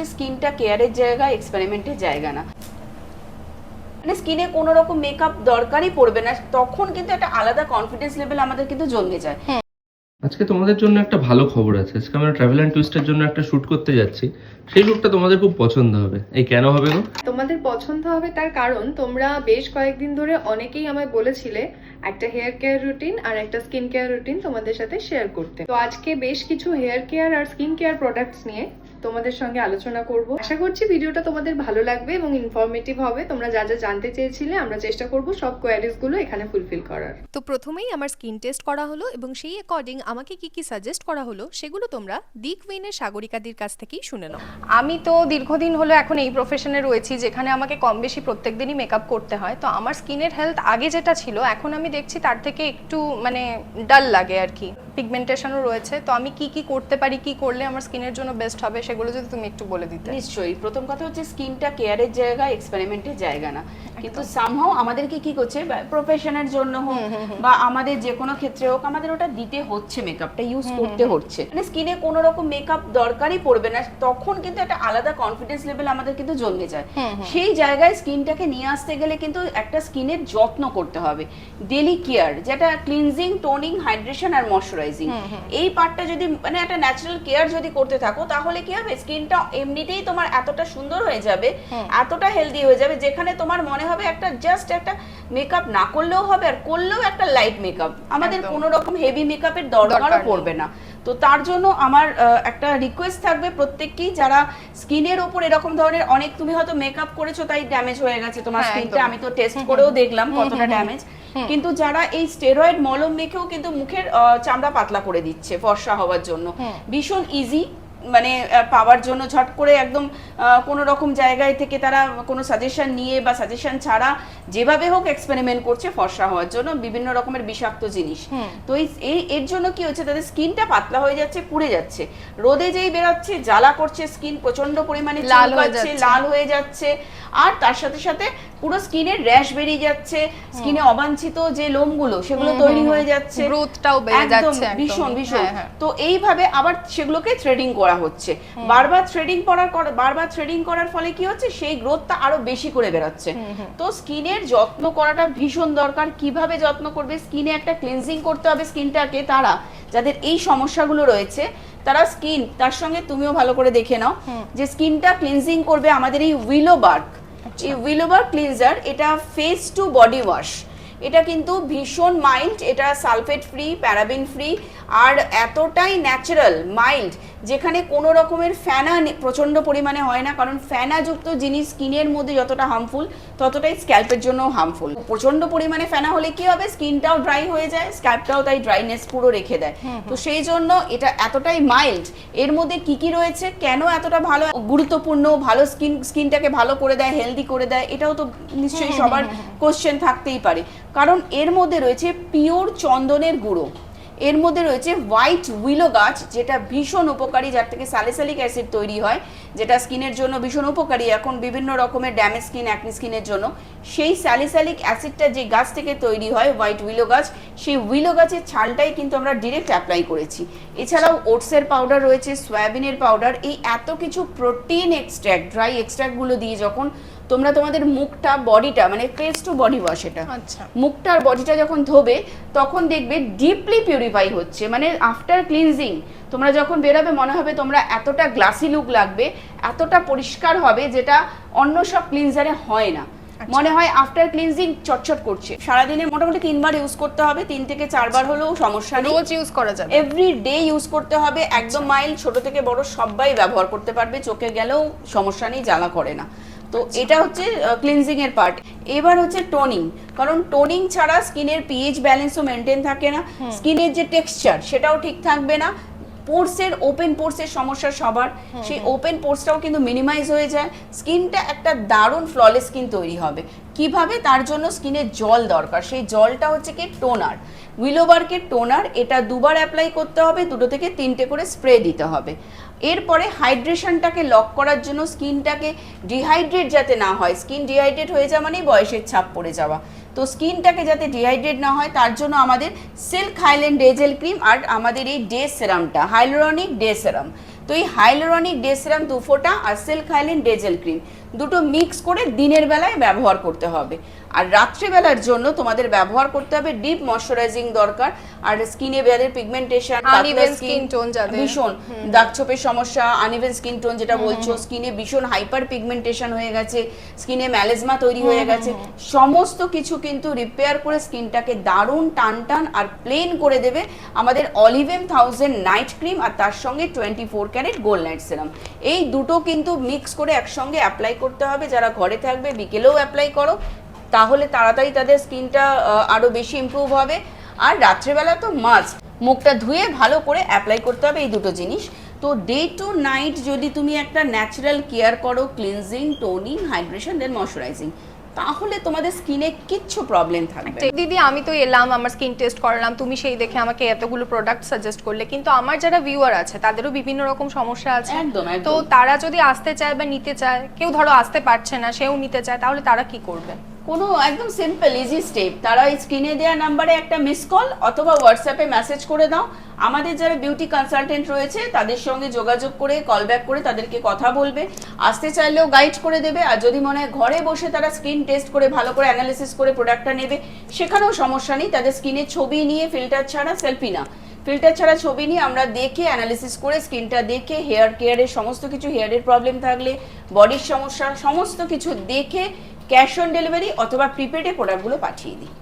হচ্ছে স্কিনটা কেয়ারের জায়গা এক্সপেরিমেন্টের জায়গা না। মানে স্কিনে কোনো রকম মেকআপ দরকারই পড়বে না তখন কিন্তু একটা আলাদা কনফিডেন্স লেভেল আমাদের কিন্তু জন্মে যায়। আজকে তোমাদের জন্য একটা ভালো খবর আছে। আজকে আমরা ট্রাভেল অ্যান্ড টুইস্টের জন্য একটা শ্যুট করতে যাচ্ছি। সেই লুকটা তোমাদের খুব পছন্দ হবে। এই কেন হবে গো? তোমাদের পছন্দ হবে তার কারণ তোমরা বেশ কয়েকদিন ধরে অনেকেই আমায় বলেছিলে একটা হেয়ার কেয়ার রুটিন আর একটা স্কিন কেয়ার রুটিন তোমাদের সাথে শেয়ার করতে। তো আজকে বেশ কিছু হেয়ার কেয়ার আর স্কিন কেয়ার প্রোডাক্টস নিয়ে তোমাদের সঙ্গে আলোচনা করব। আশা করছি ভিডিওটা তোমাদের ভালো লাগবে এবং ইনফরমেটিভ হবে। তোমরা যা যা জানতে চেয়েছিলে আমরা চেষ্টা করব সব কোয়ারিজগুলো এখানে ফুলফিল করার। তো প্রথমেই আমার স্কিন টেস্ট করা হলো এবং সেই অ্যাকর্ডিং আমাকে কি কি সাজেস্ট করা হলো সেগুলো তোমরা দি কুইনের সাগরিকাদির কাছ থেকেই শুনে নাও। আমি তো দীর্ঘদিন হলো এখন এই প্রফেশনে রয়েছি যেখানে আমাকে কম বেশি প্রত্যেক দিনই মেকআপ করতে হয়। তো আমার স্কিনের হেলথ আগে যেটা ছিল এখন আমি দেখছি তার থেকে একটু মানে ডাল লাগে আর কি। পিগমেন্টেশনও রয়েছে। তো আমি কি কি করতে পারি কি করলে আমার স্কিনের জন্য বেস্ট হবে সেগুলো যদি তুমি একটু বলে দিতে। নিশ্চয়ই। প্রথম কথা হচ্ছে স্কিনটা কেয়ারের জায়গা এক্সপেরিমেন্টের জায়গা না। কিন্তু সামহাও আমাদেরকে কি করছে প্রফেশনের জন্য হোক বা আমাদের যে কোনো ক্ষেত্রে হোক আমাদের ওটা দিতে হচ্ছে মেকআপটা ইউজ করতে হচ্ছে। মানে স্কিনে কোনো রকম মেকআপ দরকারই পড়বে না তখন কিন্তু একটা আলাদা কনফিডেন্স লেভেল আমাদের কিন্তু জন্মে যায়। সেই জায়গায় স্কিনটাকে নিয়ে আসতে গেলে কিন্তু একটা স্কিনের যত্ন করতে হবে। ডেলি কেয়ার যেটা ক্লিনজিং টোনিং হাইড্রেশন আর ময়শ্চারাইজিং এই পার্টটা যদি মানে একটা ন্যাচারাল কেয়ার যদি করতে থাকো তাহলে কি হবে স্কিনটা এমনিতেই তোমার এতটা সুন্দর হয়ে যাবে এতটা হেলদি হয়ে যাবে যেখানে তোমার মনে হবে একটা জাস্ট একটা মেকআপ না করলেও হবে আর করলেও একটা লাইট মেকআপ আমাদের কোনো রকম হেভি মেকআপের দরকারও পড়বে না। তো তার জন্য আমার একটা রিকোয়েস্ট থাকবে প্রত্যেককেই যারা স্কিনের ওপর এরকম ধরনের অনেক তুমি হয়তো মেকআপ করেছ তাই ড্যামেজ হয়ে গেছে তোমার হ্যাঁ, স্কিনটা আমি তো টেস্ট করেও দেখলাম কতটা ড্যামেজ কিন্তু যারা এই স্টেরয়েড মলম মেখেও কিন্তু মুখের চামড়া পাতলা করে দিচ্ছে ফর্সা হওয়ার জন্য। ভীষণ ইজি মানে পাওয়ার জন্য ঝট করে একদম কোনো রকম জায়গায় থেকে তারা কোনো সাজেশন নিয়ে বা সাজেশন ছাড়া যেভাবে হোক এক্সপেরিমেন্ট করছে ফর্সা হওয়ার জন্য বিভিন্ন রকমের বিষাক্ত জিনিস। তো এই এই- এর জন্য কি হচ্ছে তাদের স্কিনটা পাতলা হয়ে যাচ্ছে পুড়ে যাচ্ছে। রোদে যেই বেরোচ্ছে জ্বালা করছে স্কিন প্রচণ্ড পরিমাণে লাল হয়ে যাচ্ছে। লাল হয়ে যাচ্ছে। আর তার সাথে সাথে পুরো স্কিনের র্যাশ বেরিয়ে যাচ্ছে স্কিনে অবাঞ্ছিত যে লোমগুলো সেগুলো তৈরি হয়ে যাচ্ছে। গ্রোথটাও বেড়ে যাচ্ছে। ভীষণ ভীষণ। হ্যাঁ, হ্যাঁ। তো এইভাবে আবার সেগুলোকে থ্রেডিং করা হচ্ছে। বারবার থ্রেডিং করার কর- বারবার থ্রেডিং করার ফলে কি হচ্ছে? সেই গ্রোথটা আরও বেশি করে বেরোচ্ছে। তো স্কিনের যত্ন করাটা ভীষণ দরকার। কীভাবে যত্ন করবে? স্কিনে একটা ক্লিনজিং করতে হবে স্কিনটাকে তারা যাদের এই সমস্যাগুলো রয়েছে তারা স্কিন তার সঙ্গে তুমিও ভালো করে দেখে নাও যে স্কিনটা ক্লিনজিং করবে আমাদের এই উইলো বার্ক এই উইলোবার ক্লিনজার এটা ফেস টু বডি ওয়াশ এটা কিন্তু ভীষণ মাইল্ড এটা সালফেট ফ্রি প্যারাবিন ফ্রি আর এতটাই ন্যাচারাল মাইল্ড যেখানে কোনো রকমের ফ্যানা প্রচণ্ড পরিমাণে হয় না কারণ ফ্যানাযুক্ত জিনিস স্কিনের মধ্যে যতটা হার্মফুল ততটাই স্ক্যাল্পের জন্য হার্মফুল প্রচণ্ড পরিমাণে ফ্যানা হলে কি হবে? স্কিনটাও ড্রাই হয়ে যায় স্ক্যাল্পটাও তাই ড্রাইনেস পুরো রেখে দেয়। তো সেই জন্য এটা এতটাই মাইল্ড এর মধ্যে কি কি রয়েছে? কেন এতটা ভালো? গুরুত্বপূর্ণ ভালো স্কিন স্কিনটাকে ভালো করে দেয় হেলদি করে দেয় এটাও তো নিশ্চয়ই সবার কোশ্চেন থাকতেই পারে। কারণ এর মধ্যে রয়েছে পিওর চন্দনের গুঁড়ো। এর মধ্যে রয়েছে হোয়াইট উইলো গাছ, যেটা ভীষণ উপকারী, যার থেকে স্যালিসালিক অ্যাসিড তৈরি হয়, যেটা স্কিনের জন্য ভীষণ উপকারী। এখন বিভিন্ন রকমের ড্যামেজ স্কিন অ্যাকনি স্কিনের জন্য। সেই স্যালিসালিক অ্যাসিডটা যে গাছ থেকে তৈরি হয়, হোয়াইট উইলো গাছ, সেই উইলো গাছের ছালটাই কিন্তু আমরা ডিরেক্ট অ্যাপ্লাই করেছি। এছাড়াও ওটসের পাউডার রয়েছে, সয়াবিনের পাউডার এই এত কিছু প্রোটিন এক্সট্র্যাক্ট ড্রাই এক্সট্র্যাক্টগুলো দিয়ে যখন তোমরা তোমাদের মুখটা বডিটা মানে ফেস টু বডি ওয়াশ এটা। আচ্ছা। মুখটার বডিটা যখন ধোবে তখন দেখবে ডিপলি পিউরিফাই হচ্ছে। মানে আফটার ক্লিনজিং তোমরা যখন বেরোবে মনে হবে তোমরা এতটা গ্লাসি লুক লাগবে এতটা পরিষ্কার হবে যেটা অন্য সব ক্লিনজারে হয় না। মনে হয় আফটার ক্লিনজিং চটচট করছে। সারাদিনে মোটামুটি তিনবার ইউজ করতে হবে তিন থেকে চারবার হলেও সমস্যা নেই। রোজ ইউজ করা যাবে। এভরি ডে ইউজ করতে হবে একদম মাইল ছোট থেকে বড় সবাই ব্যবহার করতে পারবে চোখে গেলেও সমস্যা নেই জ্বালা করে না। তো এটা হচ্ছে ক্লিনজিং এর পার্ট এবার হচ্ছে টোনিং কারণ টোনিং ছাড়া স্কিনের পিএইচ ব্যালেন্সও মেনটেন থাকে না। স্কিনের যে টেক্সচার সেটাও ঠিক থাকবে না। পোর্সের ওপেন পোর্সের সমস্যা সবার। সেই ওপেন পোর্সটাও কিন্তু মিনিমাইজ হয়ে যায়। স্কিনটা একটা দারুণ ফ্ললেস স্কিন তৈরি হবে। কীভাবে? তার জন্য স্কিনের জল দরকার। সেই জলটা হচ্ছে কি? টোনার উইলোবার্কের টোনার এটা দুবার অ্যাপ্লাই করতে হবে। দুটো থেকে তিনটে করে স্প্রে দিতে হবে। এরপরে হাইড্রেশনটাকে লক করার জন্য স্কিনটাকে ডিহাইড্রেট যাতে না হয়, স্কিন ডিহাইড্রেট হয়ে যাওয়া মানেই বয়সের ছাপ পড়ে যাওয়া। তো স্কিনটাকে যাতে ডিহাইড্রেট না হয়, তার জন্য আমাদের সিল্ক হাইল্যান্ড ডেজেল ক্রিম আর আমাদের এই ডে সেরামটা, হাইলোরনিক ডে সেরাম। তো এই হাইলোরনিক ডে সেরাম দু ফোঁটা আর সিল্ক হাইল্যান্ড ডেজেল ক্রিম। দুটো মিক্স করে দিনের বেলায় ব্যবহার করতে হবে। আর রাত্রিবেলার জন্য তোমাদের ব্যবহার করতে হবে ডিপ ময়শ্চারাইজিং দরকার। আর স্কিনে যাদের পিগমেন্টেশন Uneven skin tone যাদের। ভীষণ। দাগ ছোপের সমস্যা আনইভেন স্কিন টোন যেটা বলছো স্কিনে ভীষণ হাইপার পিগমেন্টেশন হয়ে গেছে স্কিনে ম্যালেজমা তৈরি হয়ে গেছে। সমস্ত কিছু কিন্তু রিপেয়ার করে স্কিনটাকে দারুণ টান টান আর প্লেন করে দেবে আমাদের অলিভেন থাউজেন্ড নাইট ক্রিম আর তার সঙ্গে twenty four carat gold night serum এই দুটো কিন্তু মিক্স করে একসঙ্গে অ্যাপ্লাই করতে হবে, যারা ঘরে থাকবে বিকেলেও অ্যাপ্লাই করো, তাহলে তাড়াতাড়ি তাদের স্কিনটা আরও বেশি ইম্প্রুভ হবে। আর রাত্রেবেলা তো মাস্ট মুখটা ধুয়ে ভালো করে অ্যাপ্লাই করতে হবে এই দুটো জিনিস। তো ডে টু নাইট যদি তুমি একটা ন্যাচারাল কেয়ার করো cleansing toning hydration then moisturising তাহলে তোমাদের স্কিনে কিচ্ছু প্রবলেম থাকবে দিদি আমি তো এলাম আমার স্কিন টেস্ট করালাম তুমি সেই দেখে আমাকে এতগুলো প্রোডাক্ট সাজেস্ট করলে। কিন্তু আমার যারা ভিউয়ার আছে তাদেরও বিভিন্ন রকম সমস্যা আছে। একদম। তো তারা যদি আসতে চায় বা নিতে চায় কেউ ধরো আসতে পারছে না সেও নিতে চায় তাহলে তারা কি করবে? কোনো একদম সিম্পল ইজি স্টেপ তারা স্ক্রিনে দেওয়া নাম্বারে একটা মিস কল অথবা হোয়াটসঅ্যাপে মেসেজ করে দাও। আমাদের যারা বিউটি কনসালটেন্ট রয়েছে, তাদের সঙ্গে যোগাযোগ করে কল ব্যাক করে তাদেরকে কথা বলবে। আসতে চাইলেও গাইড করে দেবে। আর যদি মনে হয় ঘরে বসে তারা স্কিন টেস্ট করে, ভালো করে অ্যানালিসিস করে প্রোডাক্টটা নেবে, সেখানেও সমস্যা নেই। তাদের স্কিনের ছবি নিয়ে ফিল্টার ছাড়া সেলফি না। ফিল্টার ছাড়া ছবি নিয়ে আমরা দেখে অ্যানালিসিস করে স্কিনটা দেখে হেয়ার কেয়ারের সমস্ত কিছু হেয়ারের প্রবলেম থাকলে বডির সমস্যা, সমস্ত কিছু দেখে ক্যাশ অন ডেলিভারি অথবা প্রিপেডে প্রোডাক্টগুলো পাঠিয়ে দিই।